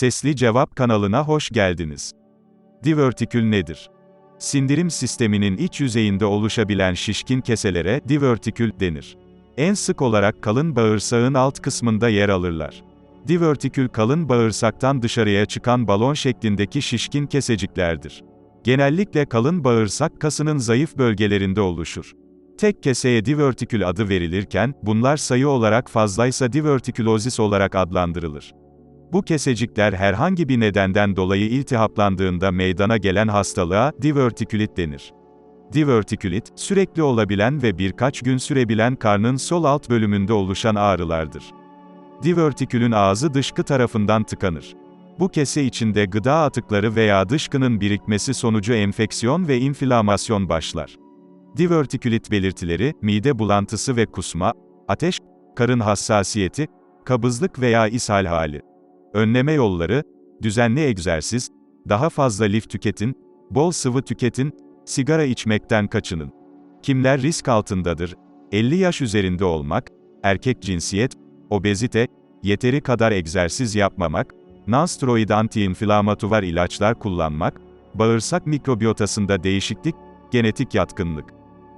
Sesli Cevap kanalına hoş geldiniz. Divertikül nedir? Sindirim sisteminin iç yüzeyinde oluşabilen şişkin keselere divertikül denir. En sık olarak kalın bağırsağın alt kısmında yer alırlar. Divertikül kalın bağırsaktan dışarıya çıkan balon şeklindeki şişkin keseciklerdir. Genellikle kalın bağırsak kasının zayıf bölgelerinde oluşur. Tek keseye divertikül adı verilirken, bunlar sayı olarak fazlaysa divertikülozis olarak adlandırılır. Bu kesecikler herhangi bir nedenden dolayı iltihaplandığında meydana gelen hastalığa divertikülit denir. Divertikülit, sürekli olabilen ve birkaç gün sürebilen karnın sol alt bölümünde oluşan ağrılardır. Divertikülün ağzı dışkı tarafından tıkanır. Bu kese içinde gıda atıkları veya dışkının birikmesi sonucu enfeksiyon ve inflamasyon başlar. Divertikülit belirtileri, mide bulantısı ve kusma, ateş, karın hassasiyeti, kabızlık veya ishal hali. Önleme yolları, düzenli egzersiz, daha fazla lif tüketin, bol sıvı tüketin, sigara içmekten kaçının. Kimler risk altındadır? 50 yaş üzerinde olmak, erkek cinsiyet, obezite, yeteri kadar egzersiz yapmamak, nonsteroid antiinflamatuvar ilaçlar kullanmak, bağırsak mikrobiyotasında değişiklik, genetik yatkınlık.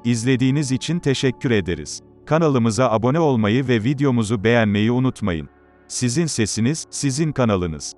İzlediğiniz için teşekkür ederiz. Kanalımıza abone olmayı ve videomuzu beğenmeyi unutmayın. Sizin sesiniz, sizin kanalınız.